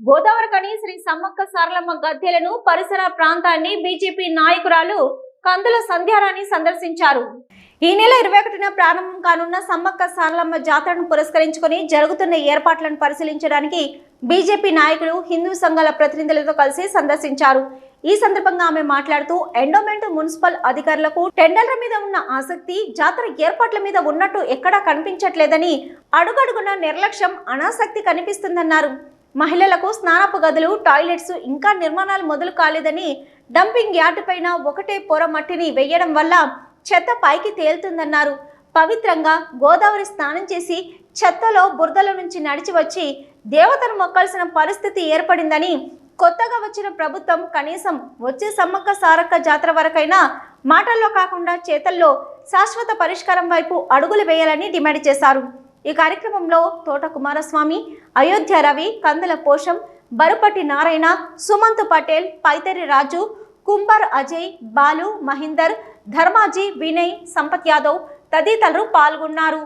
గోదావరికని శ్రీ సమ్మక్క సారలమ్మ గద్దెలను పరిసర ప్రాంతాన్ని బీజేపీ నాయకురాలు కందుల సంధ్యారాణి సందర్శించారు. ఈ నెల ఇరవై ఒకటిన ప్రారంభం కానున్న సమ్మక్క సారలమ్మ జాతరను పురస్కరించుకొని జరుగుతున్న ఏర్పాట్లను పరిశీలించడానికి బీజేపీ నాయకులు హిందూ సంఘాల ప్రతినిధులతో కలిసి సందర్శించారు. ఈ సందర్భంగా ఆమె మాట్లాడుతూ ఎండోమెంట్ మున్సిపల్ అధికారులకు టెండర్ల మీద ఉన్న ఆసక్తి జాతర ఏర్పాట్ల మీద ఉన్నట్టు ఎక్కడా కనిపించట్లేదని అడుగడుగున నిర్లక్ష్యం అనాసక్తి కనిపిస్తుందన్నారు. మహిళలకు స్నానపు గదులు టాయిలెట్స్ ఇంకా నిర్మాణాలు మొదలు కాలేదని డంపింగ్ యార్డు పైన ఒకటే పొర మట్టిని వేయడం వల్ల చెత్త పైకి తేలుతుందన్నారు. పవిత్రంగా గోదావరి స్నానం చేసి చెత్తలో బురదల నుంచి నడిచి వచ్చి దేవతను మొక్కాల్సిన పరిస్థితి ఏర్పడిందని కొత్తగా వచ్చిన ప్రభుత్వం కనీసం వచ్చే సమ్మక్క సారక్క జాతర వరకైనా మాటల్లో కాకుండా చేతల్లో శాశ్వత పరిష్కారం వైపు అడుగులు వేయాలని డిమాండ్ చేశారు. ఈ కార్యక్రమంలో తోట కుమారస్వామి అయోధ్య రవి కందల పోషం బరుపటి నారాయణ సుమంత్ పటేల్ పైతరి రాజు కుంబర్ అజయ్ బాలు మహీందర్ ధర్మాజీ వినయ్ సంపత్ యాదవ్ తదితరులు పాల్గొన్నారు.